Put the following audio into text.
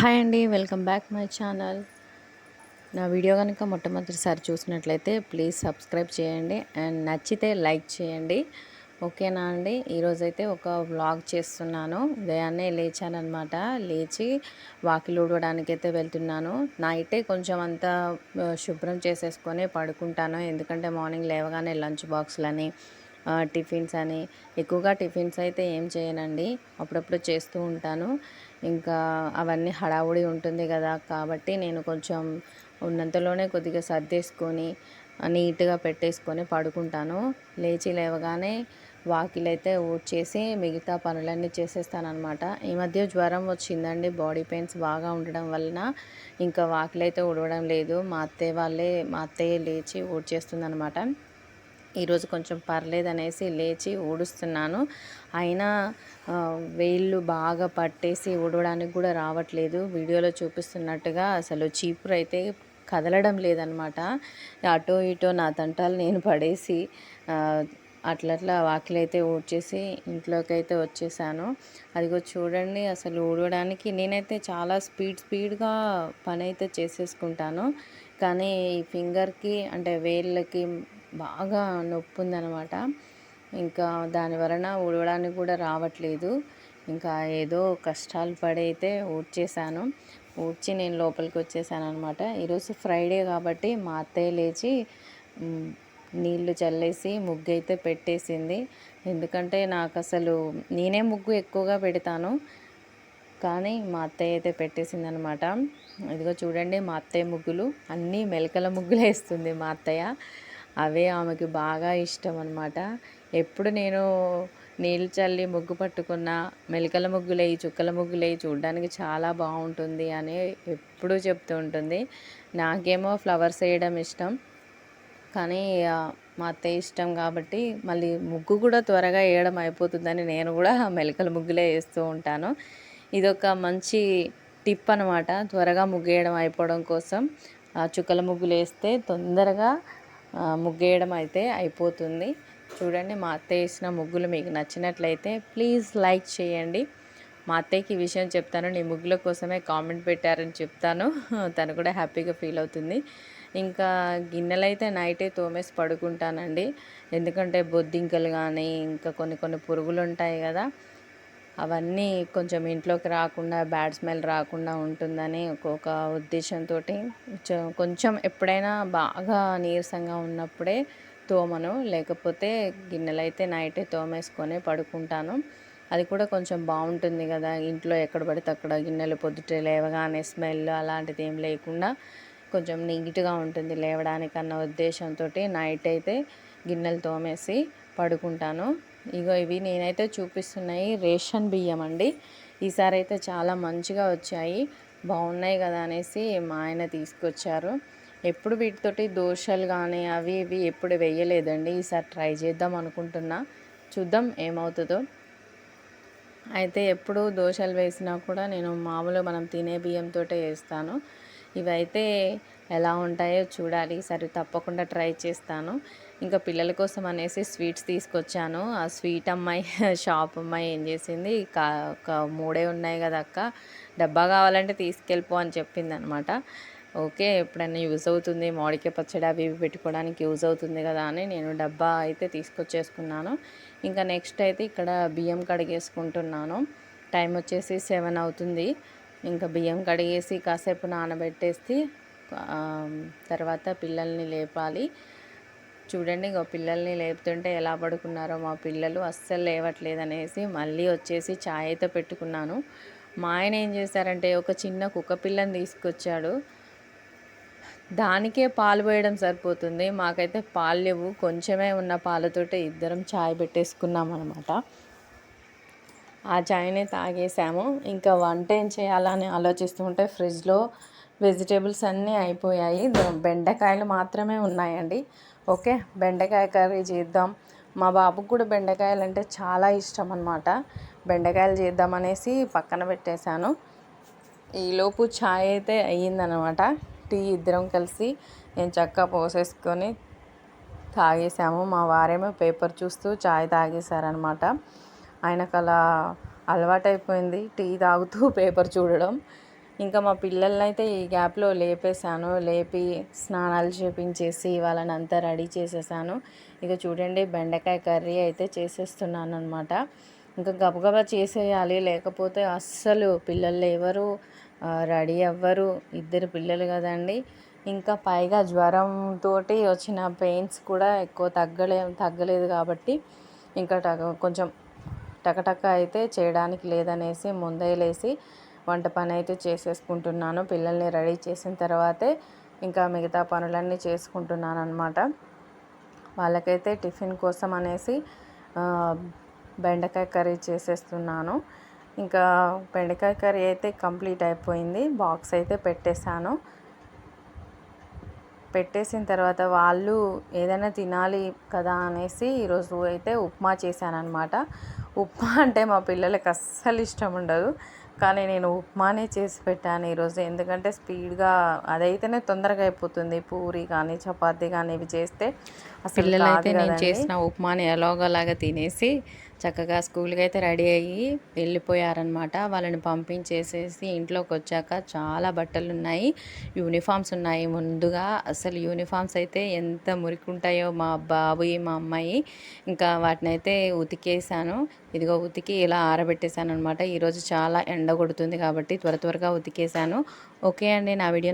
Hi అండి welcome back my channel. నా video కనుక మొట్టమొదటిసారి చూసినట్లయితే ప్లీజ్ సబ్స్క్రైబ్ చేయండి అండ్ నచ్చితే లైక్ చేయండి. ఓకేనా అండి? ఈరోజైతే ఒక వ్లాగ్ చేస్తున్నాను. ఉదయాన్నే లేచానమాట లేచి వాకిలు ఊడవడానికి అయితే వెళ్తున్నాను. నైటే కొంచెం అంతా శుభ్రం చేసేసుకొని పడుకుంటాను. ఎందుకంటే మార్నింగ్ లేవగానే లంచ్ బాక్స్లని టిఫిన్స్ అని. ఎక్కువగా టిఫిన్స్ అయితే ఏం చేయనండి. అప్పుడప్పుడు చేస్తూ ఉంటాను. ఇంకా అవన్నీ హడావుడి ఉంటుంది కదా. కాబట్టి నేను కొంచెం ఉన్నంతలోనే కొద్దిగా సర్దేసుకొని నీట్గా పెట్టేసుకొని పడుకుంటాను. లేచి లేవగానే వాకిలైతే ఊడ్చేసి మిగతా పనులన్నీ చేసేస్తానమాట ఈ మధ్య జ్వరం వచ్చిందండి. బాడీ పెయిన్స్ బాగా ఉండడం వలన ఇంకా వాకిలైతే ఊడవడం లేదు. మా అత్తయ్య వాళ్ళే మా అత్తయ్య లేచి ఊడ్చేస్తుందనమాట ఈరోజు కొంచెం పర్లేదనేసి లేచి ఊడుస్తున్నాను. అయినా వేళ్ళు బాగా పట్టేసి ఊడవడానికి కూడా రావట్లేదు. వీడియోలో చూపిస్తున్నట్టుగా అసలు చీపురు అయితే కదలడం లేదనమాట. అటో ఇటో నా తంటాలు నేను పడేసి ఆ, అట్లట్లా వాకిలైతే ఊడ్చేసి ఇంట్లోకి అయితే వచ్చేసాను. అదిగో చూడండి అసలు ఊడవడానికి నేనైతే చాలా స్పీడ్ స్పీడ్గా పని అయితే చేసేసుకుంటాను. కానీ ఈ ఫింగర్కి అంటే వేళ్ళకి బాగా నొప్పి ఉందన్నమాట ఇంకా దాని వలన ఊడవడానికి కూడా రావట్లేదు. ఇంకా ఏదో కష్టాలు పడి అయితే ఊడ్చి నేను లోపలికి వచ్చేసాను అనమాట ఈరోజు ఫ్రైడే కాబట్టి మా అత్తయ్య లేచి నీళ్ళు చల్లేసి ముగ్గు అయితే పెట్టేసింది. ఎందుకంటే నాకు అసలు నేనే ముగ్గు ఎక్కువగా పెడతాను. కానీ మా అత్తయ్య అయితే పెట్టేసింది అనమాట ఇదిగో చూడండి మా అత్తయ్య ముగ్గులు. అన్నీ మెలకల ముగ్గులు వేస్తుంది మా అత్తయ్య. అవే ఆమెకి బాగా ఇష్టం అనమాట ఎప్పుడు నేను నీళ్ళు చల్లి ముగ్గు పట్టుకున్న మెలికల ముగ్గులేయి చుక్కల ముగ్గులేయి చూడడానికి చాలా బాగుంటుంది అని ఎప్పుడూ చెప్తూ ఉంటుంది. నాకేమో ఫ్లవర్స్ వేయడం ఇష్టం. కానీ మా అత్తయ్య ఇష్టం కాబట్టి మళ్ళీ ముగ్గు కూడా త్వరగా వేయడం అయిపోతుందని నేను కూడా మెలికల ముగ్గులే వేస్తూ ఉంటాను. ఇదొక మంచి టిప్ అనమాట త్వరగా ముగ్గు వేయడం అయిపోవడం కోసం ఆ చుక్కల ముగ్గులు వేస్తే తొందరగా ముగ్గేయడం అయితే అయిపోతుంది. చూడండి మా అత్తయ్య వేసిన ముగ్గులు మీకు నచ్చినట్లయితే ప్లీజ్ లైక్ చేయండి. మా అత్తయ్యకి ఈ విషయం చెప్తాను. నీ ముగ్గుల కోసమే కామెంట్ పెట్టారని చెప్తాను. తను కూడా హ్యాపీగా ఫీల్ అవుతుంది. ఇంకా గిన్నెలు అయితే నైటే తోమేసి పడుకుంటానండి. ఎందుకంటే బొద్దింకలు కానీ ఇంకా కొన్ని కొన్ని పురుగులు ఉంటాయి కదా అవన్నీ కొంచెం ఇంట్లోకి రాకుండా బ్యాడ్ స్మెల్ రాకుండా ఉంటుందని ఒక్కొక్క ఉద్దేశంతో కొంచెం ఎప్పుడైనా బాగా నీరసంగా ఉన్నప్పుడే తోమను లేకపోతే గిన్నెలు అయితే నైటే తోమేసుకొని పడుకుంటాను. అది కూడా కొంచెం బాగుంటుంది కదా ఇంట్లో ఎక్కడ పడితే అక్కడ గిన్నెలు పొద్దుటే లేవగానే స్మెల్ అలాంటిది ఏం లేకుండా కొంచెం నీట్గా ఉంటుంది లేవడానికన్న ఉద్దేశంతో నైట్ అయితే గిన్నెలు తోమేసి పడుకుంటాను. ఇగో ఇవి నేనైతే చూపిస్తున్నాయి రేషన్ బియ్యం అండి. ఈసారి అయితే చాలా మంచిగా వచ్చాయి. బాగున్నాయి కదా అనేసి మా ఆయన తీసుకొచ్చారు. ఎప్పుడు వీటితోటి దోశలు కానీ అవి ఇవి ఎప్పుడు వేయలేదండి. ఈసారి ట్రై చేద్దాం అనుకుంటున్నా. చూద్దాం ఏమవుతుందో. అయితే ఎప్పుడు దోశలు వేసినా కూడా నేను మామూలుగా మనం తినే బియ్యంతో వేస్తాను. ఇవైతే ఎలా ఉంటాయో చూడాలి. సరే తప్పకుండా ట్రై చేస్తాను. ఇంకా పిల్లల కోసం అనేసి స్వీట్స్ తీసుకొచ్చాను. ఆ స్వీట్ అమ్మాయి షాప్ అమ్మాయి ఏం చేసింది ఒక మూడే ఉన్నాయి కదా అక్క డబ్బా కావాలంటే తీసుకెళ్ళిపో అని చెప్పింది అనమాట ఓకే ఎప్పుడైనా యూజ్ అవుతుంది మామిడికాయ పచ్చడి అవి ఇవి పెట్టుకోవడానికి యూజ్ అవుతుంది కదా అని నేను డబ్బా అయితే తీసుకొచ్చేసుకున్నాను. ఇంకా నెక్స్ట్ అయితే ఇక్కడ బియ్యం కడిగేసుకుంటున్నాను. టైం వచ్చేసి సెవెన్ అవుతుంది. ఇంకా బియ్యం కడిగేసి కాసేపు నానబెట్టేసి తర్వాత పిల్లల్ని లేపాలి. చూడండి ఇంకో పిల్లల్ని లేపుతుంటే ఎలా పడుకున్నారో మా పిల్లలు అస్సలు లేవట్లేదు అనేసి మళ్ళీ వచ్చేసి ఛాయ్ అయితే పెట్టుకున్నాను. మా ఆయన ఏం చేశారంటే ఒక చిన్న కుక్క పిల్లని తీసుకొచ్చాడు. దానికే పాలు పోయడం సరిపోతుంది. మాకైతే పాలు లేవు కొంచెమే ఉన్న పాలతోటే ఇద్దరం చాయ్ పెట్టేసుకున్నాం అనమాట ఆ ఛాయ్నే తాగేసాము ఇంకా వంట ఏం చేయాలని ఆలోచిస్తుంటే ఫ్రిడ్జ్లో వెజిటేబుల్స్ అన్నీ అయిపోయాయి. బెండకాయలు మాత్రమే ఉన్నాయండి. ఓకే? బెండకాయ కర్రీ చేద్దాం. మా బాబుకు కూడా బెండకాయలు అంటే చాలా ఇష్టం అనమాట బెండకాయలు చేద్దామనేసి పక్కన పెట్టేశాను. ఈలోపు ఛాయ్ అయితే అయ్యిందనమాట టీ ఇద్దరం కలిసి నేను చక్కగా పోసేసుకొని తాగేసాము మా వారేమో పేపర్ చూస్తూ చాయ్ తాగేశారనమాట ఆయనకు అలా అలవాటైపోయింది. టీ తాగుతూ పేపర్ చూడడం. ఇంకా మా పిల్లల్ని అయితే ఈ గ్యాప్లో లేపేశాను. లేపి స్నానాలు చేపించేసి వాళ్ళని అంతా రెడీ చేసేసాను. ఇక చూడండి బెండకాయ కర్రీ అయితే చేసేస్తున్నాను అనమాట ఇంకా గబగబా చేసేయాలి. లేకపోతే అస్సలు పిల్లలు ఎవరు రెడీ అవ్వరు. ఇద్దరు పిల్లలు కదండి. ఇంకా పైగా జ్వరంతో వచ్చిన పెయిన్స్ కూడా ఎక్కువ తగ్గలే తగ్గలేదు కాబట్టి ఇంకా టక కొంచెం టకటక అయితే చేయడానికి లేదనేసి ముందే లేసి వంట పని అయితే చేసేసుకుంటున్నాను. పిల్లల్ని రెడీ చేసిన తర్వాతే ఇంకా మిగతా పనులన్నీ చేసుకుంటున్నాను అనమాట వాళ్ళకైతే టిఫిన్ కోసం అనేసి బెండకాయ కర్రీ చేసేస్తున్నాను. ఇంకా బెండకాయ కర్రీ అయితే కంప్లీట్ అయిపోయింది. బాక్స్ అయితే పెట్టేశాను. పెట్టేసిన తర్వాత వాళ్ళు ఏదైనా తినాలి కదా అనేసి ఈరోజు అయితే ఉప్మా చేశానన్నమాట. ఉప్మా అంటే మా పిల్లలకి అస్సలు ఇష్టం ఉండదు. కానీ నేను ఉప్మానే చేసి పెట్టాను ఈరోజు. ఎందుకంటే స్పీడ్గా అదైతేనే తొందరగా అయిపోతుంది. పూరి కానీ చపాతీ కానీ ఇవి చేస్తే అసలు పిల్లలైతే కాదు నేను. చేసిన ఉప్మాని ఎలాగోలాగా తినేసి చక్కగా స్కూల్కి అయితే రెడీ అయ్యి వెళ్ళిపోయారనమాట వాళ్ళని పంపించేసేసి ఇంట్లోకి వచ్చాక చాలా బట్టలు ఉన్నాయి యూనిఫామ్స్ ఉన్నాయి. ముందుగా అసలు యూనిఫామ్స్ అయితే ఎంత మురికి ఉంటాయో మా బాబుయి మా అమ్మాయి. ఇంకా వాటిని అయితే ఉతికేసాను. ఇదిగో ఉతికి ఇలా ఆరబెట్టేశాను అనమాట ఈరోజు చాలా ఎండ కొడుతుంది కాబట్టి త్వర త్వరగా ఉతికేసాను ఓకే అండి నా వీడియో